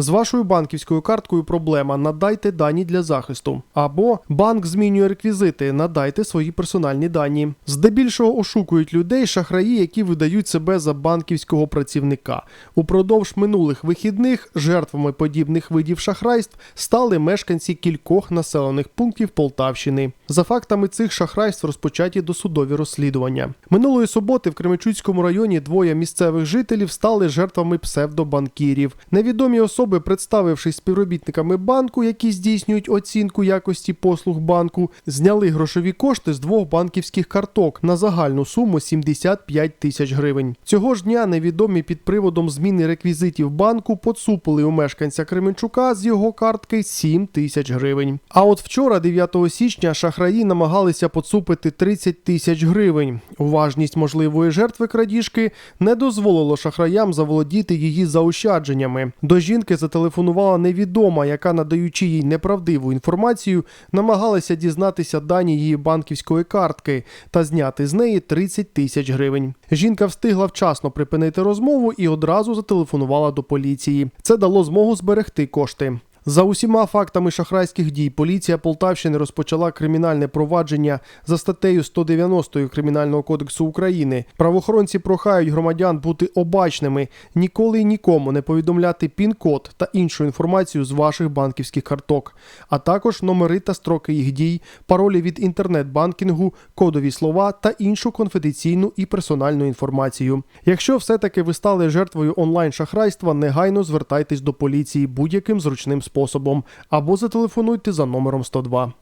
З вашою банківською карткою проблема. Надайте дані для захисту. Або банк змінює реквізити. Надайте свої персональні дані. Здебільшого ошукують людей шахраї, які видають себе за банківського працівника. Упродовж минулих вихідних жертвами подібних видів шахрайств стали мешканці кількох населених пунктів Полтавщини. За фактами цих шахрайств розпочаті досудові розслідування. Минулої суботи в Кременчуцькому районі двоє місцевих жителів стали жертвами псевдобанкірів. Невідомі особи, представившись співробітниками банку, які здійснюють оцінку якості послуг банку, зняли грошові кошти з двох банківських карток на загальну суму 75 тисяч гривень. Цього ж дня невідомі під приводом зміни реквізитів банку поцупили у мешканця Кременчука з його картки 7 тисяч гривень. А от вчора, 9 січня, шахраї намагалися поцупити 30 тисяч гривень. Уважність можливої жертви крадіжки не дозволило шахраям заволодіти її заощадженнями. До жінки зателефонувала невідома, яка, надаючи їй неправдиву інформацію, намагалася дізнатися дані її банківської картки та зняти з неї 30 тисяч гривень. Жінка встигла вчасно припинити розмову і одразу зателефонувала до поліції. Це дало змогу зберегти кошти. За усіма фактами шахрайських дій поліція Полтавщини розпочала кримінальне провадження за статтею 190 Кримінального кодексу України. Правоохоронці прохають громадян бути обачними, ніколи і нікому не повідомляти пін-код та іншу інформацію з ваших банківських карток, а також номери та строки їх дій, паролі від інтернет-банкінгу, кодові слова та іншу конфіденційну і персональну інформацію. Якщо все-таки ви стали жертвою онлайн-шахрайства, негайно звертайтесь до поліції будь-яким зручним способом або зателефонуйте за номером 102.